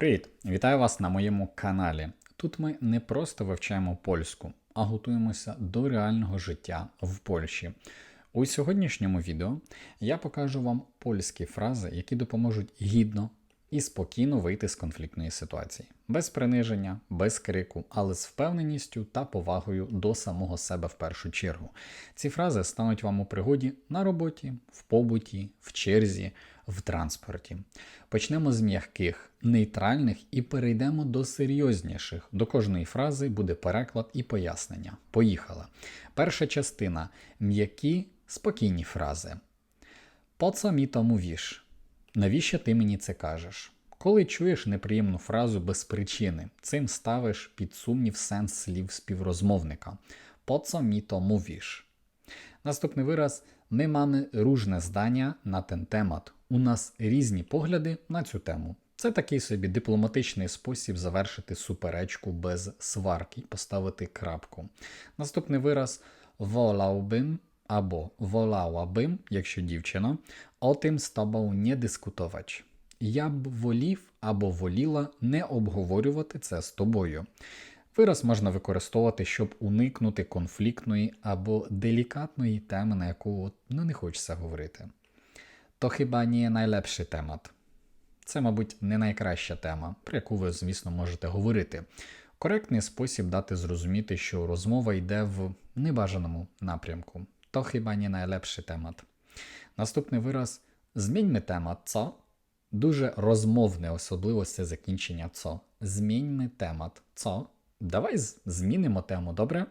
Привіт! Вітаю вас на моєму каналі. Тут ми не просто вивчаємо польську, а готуємося до реального життя в Польщі. У сьогоднішньому відео я покажу вам польські фрази, які допоможуть гідно і спокійно вийти з конфліктної ситуації, без приниження, без крику, але з впевненістю та повагою до самого себе в першу чергу. Ці фрази стануть вам у пригоді на роботі, в побуті, в черзі, в транспорті. Почнемо з м'яких, нейтральних і перейдемо до серйозніших. До кожної фрази буде переклад і пояснення. Поїхала. Перша частина м'які, спокійні фрази. По mi to mówisz? Навіщо ти мені це кажеш? Коли чуєш неприємну фразу без причини, цим ставиш під сумнів сенс слів співрозмовника. Po co mi to? Наступний вираз ми mamy różne здання на ten темат. У нас різні погляди на цю тему. Це такий собі дипломатичний спосіб завершити суперечку без сварки, поставити крапку. Наступний вираз wolałbym або wolałabym, якщо дівчина, tym з тобою не дискутувати. Я б волів або воліла не обговорювати це з тобою. Вираз можна використовувати, щоб уникнути конфліктної або делікатної теми, на яку ну, не хочеться говорити. То хіба не найлепший темат. Це, мабуть, не найкраща тема, про яку ви, звісно, можете говорити. Коректний спосіб дати зрозуміти, що розмова йде в небажаному напрямку. То хіба не найлепший темат. Наступний вираз зміньми темат «цо». Дуже розмовне, особливо це закінчення «цо». Зміньми темат «цо». Давай змінимо тему, добре?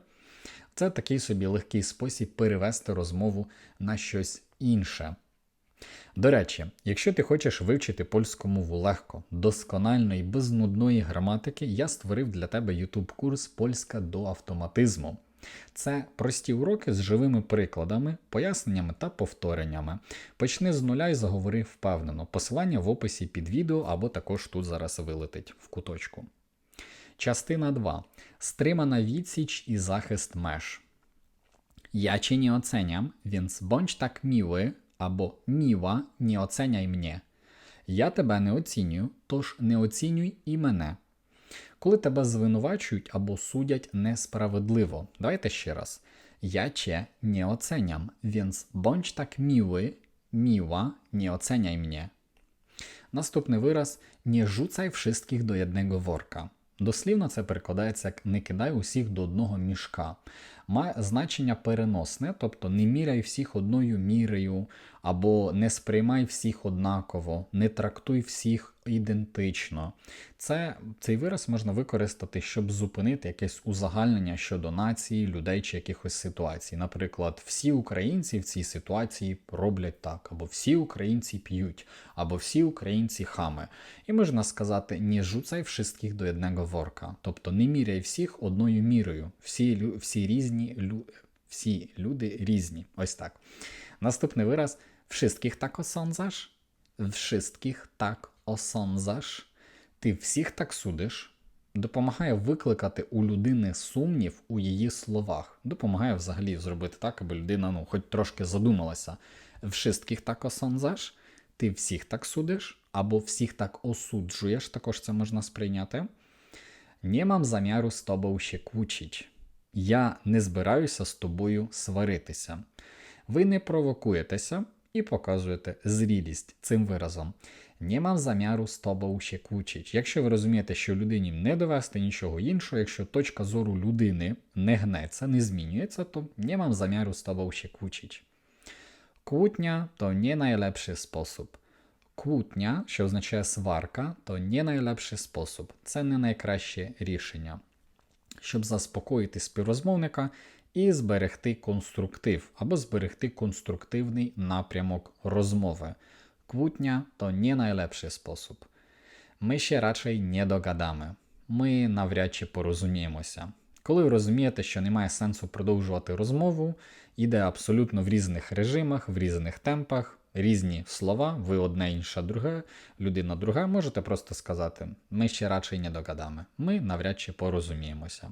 Це такий собі легкий спосіб перевести розмову на щось інше. До речі, якщо ти хочеш вивчити польську мову легко, досконально і без нудної граматики, я створив для тебе YouTube курс Польська до автоматизму. Це прості уроки з живими прикладами, поясненнями та повтореннями. Почни з нуля і заговори впевнено. Посилання в описі під відео або також тут зараз вилетить в куточку. Частина 2. Стримана відсіч і захист меж. Ja cię nie oceniam, więc bądź tak miły або miła, nie oceniaj mnie. Я тебе не оцінюю, тож не оцінюй і мене. Коли тебе звинувачують або судять несправедливо. Давайте ще раз. Я че не оценям, więc bądź tak miły, miła, nie oceniaj mnie. Наступний вираз не жуцай wszystkich до jednego worka. Дослівно це перекладається як не кидай усіх до одного мішка. Має значення переносне, тобто не міряй всіх одною мірою, або не сприймай всіх однаково, не трактуй всіх ідентично. Це, цей вираз можна використати, щоб зупинити якесь узагальнення щодо нації, людей чи якихось ситуацій. Наприклад, всі українці в цій ситуації роблять так, або всі українці п'ють, або всі українці хами. І можна сказати, не жуцай wszystkich до одного ворка, тобто не міряй всіх одною мірою. Всі, всі різні лю, всі люди різні. Ось так. Наступний вираз wszystkich так осонзаш. Wszystkich так осонзаш. Ти всіх так судиш. Допомагає викликати у людини сумнів у її словах. Допомагає взагалі зробити так, аби людина ну, хоч трошки задумалася. Wszystkich так осонзаш. Ти всіх так судиш, або всіх так осуджуєш, також це можна сприйняти. Не мам замяру з тобою ще кучить. Я не збираюся з тобою сваритися. Ви не провокуєтеся і показуєте зрілість цим виразом. Не мав замяру з тобою ще кучить. Якщо ви розумієте, що людині не довести нічого іншого, якщо точка зору людини не гнеться, не змінюється, то не мав замяру з тобою ще кучить. Кутня то не найлепший спосіб. Кутня, що означає сварка, то не найлепший спосіб. Це не найкраще рішення. Щоб заспокоїти співрозмовника і зберегти конструктив або зберегти конструктивний напрямок розмови. Квутня то не найлепший спосіб. Ми ще радшej не догадами. Ми навряд чи порозуміємося. Коли ви розумієте, що немає сенсу продовжувати розмову, іде абсолютно в різних режимах, в різних темпах, різні слова, ви одне, інша друге, людина друга, можете просто сказати: ми ще радшej не догадами. Ми навряд чи порозуміємося.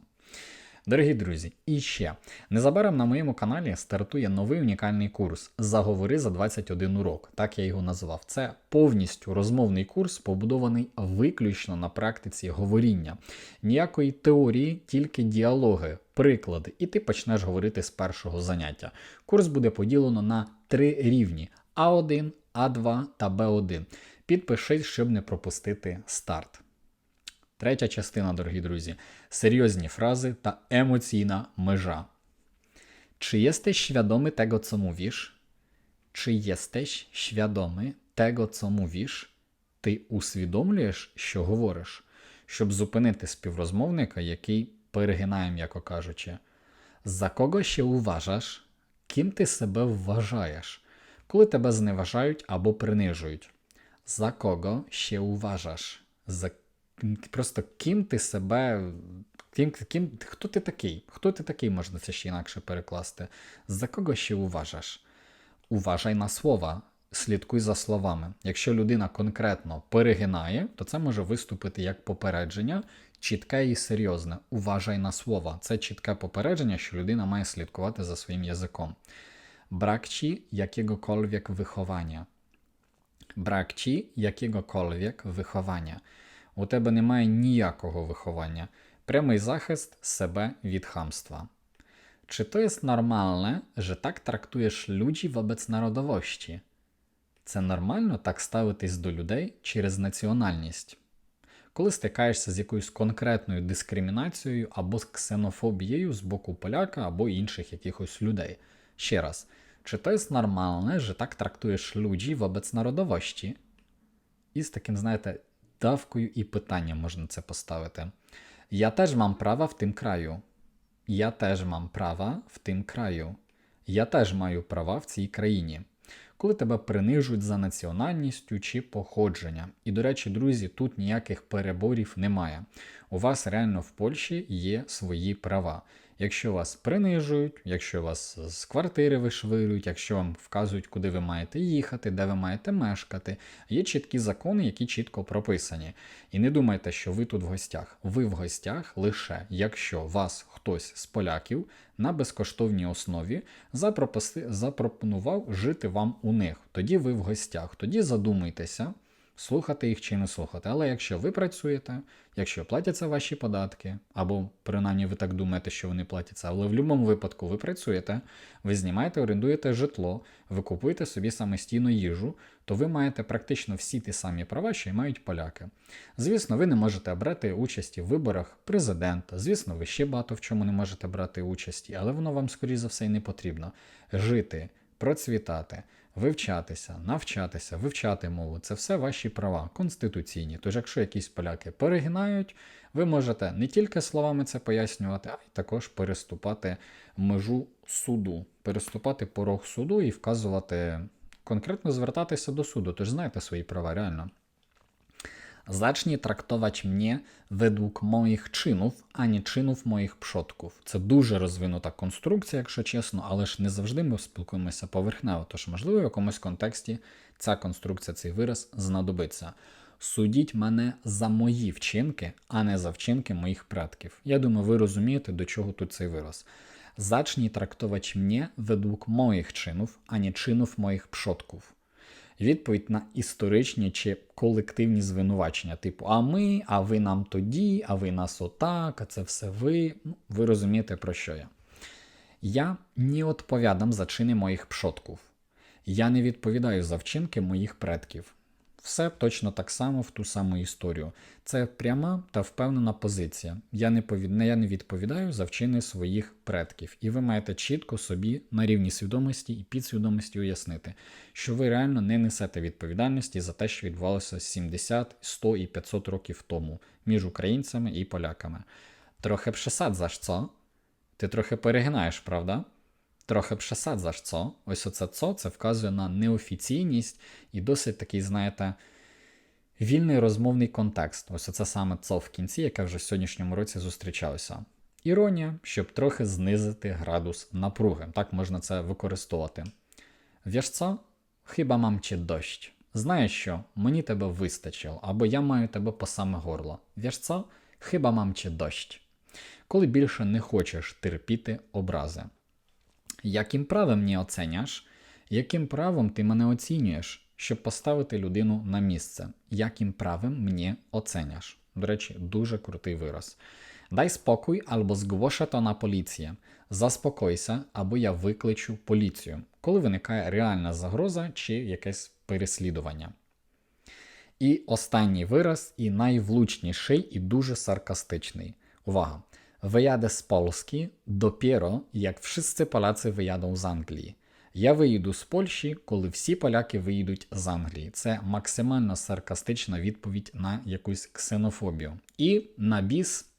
Дорогі друзі, і ще незабаром на моєму каналі стартує новий унікальний курс Заговори за 21 урок. Так я його назвав. Це повністю розмовний курс, побудований виключно на практиці говоріння. Ніякої теорії, тільки діалоги, приклади, і ти почнеш говорити з першого заняття. Курс буде поділено на три рівні: А1, А2 та Б1. Підпишись, щоб не пропустити старт. Третя частина, дорогі друзі, серйозні фрази та емоційна межа. Czy jesteś świadomy tego, co mówisz? Czy jesteś świadomy tego, co mówisz? Ти усвідомлюєш, що говориш, щоб зупинити співрозмовника, який перегинає, м'яко кажучи. За кого ще уважаш? Ким ти себе вважаєш, коли тебе зневажають або принижують? За кого ще уважаш? За просто ким ти себе. Ким, ким, хто ти такий? Хто ти такий, можна це ще інакше перекласти? За кого ще уважаш? Уважай на слова, слідкуй за словами. Якщо людина конкретно перегинає, то це може виступити як попередження, чітке і серйозне. Уважай на слова. Це чітке попередження, що людина має слідкувати за своїм язиком. Брак ci jakiegokolwiek wychowania. Брак ci jakiegokolwiek wychowania. У тебе немає ніякого виховання. Прямий захист себе від хамstwa. Czy to jest normalne, że tak traktujesz ludzi wobec narodowości? Це нормально так ставитись до людей через національність. Коли стикаєшся з якоюсь конкретною дискримінацією або з ксенофобією з боку поляка або інших якихось людей. Ще раз, чи to jest normalne, że tak traktujesz ludzi wobec narodowości? І з таким, знаєте, давкою і питанням можна це поставити. Я теж мам права в тим краю. Я теж мам права в тим краю. Я теж маю права в цій країні. Коли тебе принижують за національністю чи походження. І, до речі, друзі, тут ніяких переборів немає. У вас реально в Польщі є свої права. Якщо вас принижують, якщо вас з квартири вишвирюють, якщо вам вказують, куди ви маєте їхати, де ви маєте мешкати, є чіткі закони, які чітко прописані. І не думайте, що ви тут в гостях. Ви в гостях лише якщо вас хтось з поляків на безкоштовній основі запропонував жити вам у них. Тоді ви в гостях, тоді задумайтеся слухати їх чи не слухати. Але якщо ви працюєте, якщо платяться ваші податки, або принаймні ви так думаєте, що вони платяться, але в будь-якому випадку ви працюєте, ви знімаєте, орендуєте житло, ви купуєте собі самостійну їжу, то ви маєте практично всі ті самі права, що й мають поляки. Звісно, ви не можете брати участі в виборах президента. Звісно, ви ще багато в чому не можете брати участі, але воно вам, скоріш за все, і не потрібно. Жити, процвітати вивчатися, навчатися, вивчати мову це все ваші права, конституційні. Тож, якщо якісь поляки перегинають, ви можете не тільки словами це пояснювати, а й також переступати межу суду, переступати порог суду і вказувати, конкретно звертатися до суду. Тож знаєте свої права реально. Zacznij traktować mnie według moich czynów, а не czynów moich przodków. Це дуже розвинута конструкція, якщо чесно, але ж не завжди ми спілкуємося поверхнево. Тож, можливо, в якомусь контексті ця конструкція, цей вираз знадобиться. Судіть мене за мої вчинки, а не за вчинки моїх предків. Я думаю, ви розумієте, до чого тут цей вираз. Zacznij traktować mnie według moich czynów, a nie czynów moich przodków відповідь на історичні чи колективні звинувачення, типу, а ми, а ви нам тоді, а ви нас отак, а це все ви. Ну, ви розумієте, про що я. Я не відповідам за чини моїх пшотків. Я не відповідаю за вчинки моїх предків. Все точно так само в ту саму історію. Це пряма та впевнена позиція. Я не повід... я не відповідаю за вчини своїх предків, і ви маєте чітко собі на рівні свідомості і підсвідомості уяснити, що ви реально не несете відповідальності за те, що відбувалося 70, 100 і 500 років тому між українцями і поляками. Трохи пшесад за що? Ти трохи перегинаєш, правда? Трохи пшесадзаш цо. Ось оце цо це вказує на неофіційність і досить такий, знаєте, вільний розмовний контекст. Ось оце саме цо в кінці, яке вже в сьогоднішньому році зустрічалося. Іронія, щоб трохи знизити градус напруги. Так можна це використовувати. В'яж цо? Хіба мам чи дощ? Знаєш що, мені тебе вистачило, або я маю тебе по саме горло. В'яж цо? Хіба мам чи дощ? Коли більше не хочеш терпіти образи. Яким правом мені оценяш? Яким правом ти мене оцінюєш, щоб поставити людину на місце? Яким правом мені оценяш? До речі, дуже крутий вираз. Дай спокій або згвоша то на поліція. Заспокойся, або я викличу поліцію, коли виникає реальна загроза чи якесь переслідування. І останній вираз, і найвлучніший, і дуже саркастичний. Увага! Wyjadę z Polski dopiero jak wszyscy Polacy wyjadą z Англії. Я виїду з Польщі, коли всі поляки виїдуть з Англії. Це максимально саркастична відповідь на якусь ксенофобію. І на біс.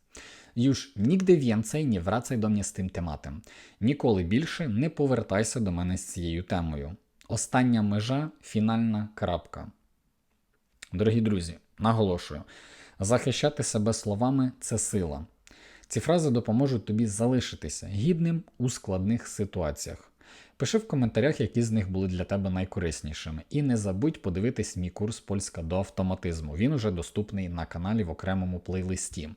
Już nigdy więcej nie wracaj do mnie з тим тематом. Ніколи більше не повертайся до мене з цією темою. Остання межа фінальна крапка. Дорогі друзі, наголошую, захищати себе словами це сила. Ці фрази допоможуть тобі залишитися гідним у складних ситуаціях. Пиши в коментарях, які з них були для тебе найкориснішими. І не забудь подивитись мій курс Польська до автоматизму. Він уже доступний на каналі в окремому плейлисті.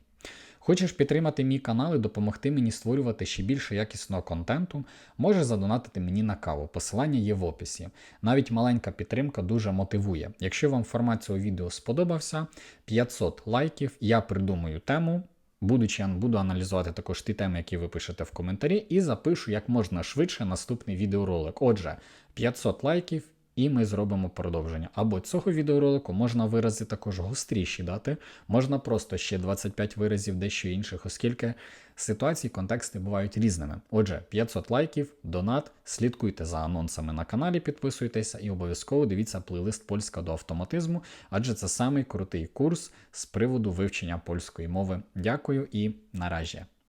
Хочеш підтримати мій канал і допомогти мені створювати ще більше якісного контенту, можеш задонатити мені на каву. Посилання є в описі. Навіть маленька підтримка дуже мотивує. Якщо вам формат цього відео сподобався, 500 лайків, я придумаю тему. Будучи, буду аналізувати також ті теми, які ви пишете в коментарі, і запишу як можна швидше наступний відеоролик. Отже, 500 лайків, і ми зробимо продовження. Або цього відеоролику можна вирази також гостріші дати, можна просто ще 25 виразів дещо інших, оскільки ситуації, контексти бувають різними. Отже, 500 лайків, донат, слідкуйте за анонсами на каналі, підписуйтеся і обов'язково дивіться плейлист Польська до автоматизму, адже це самий крутий курс з приводу вивчення польської мови. Дякую і наразі.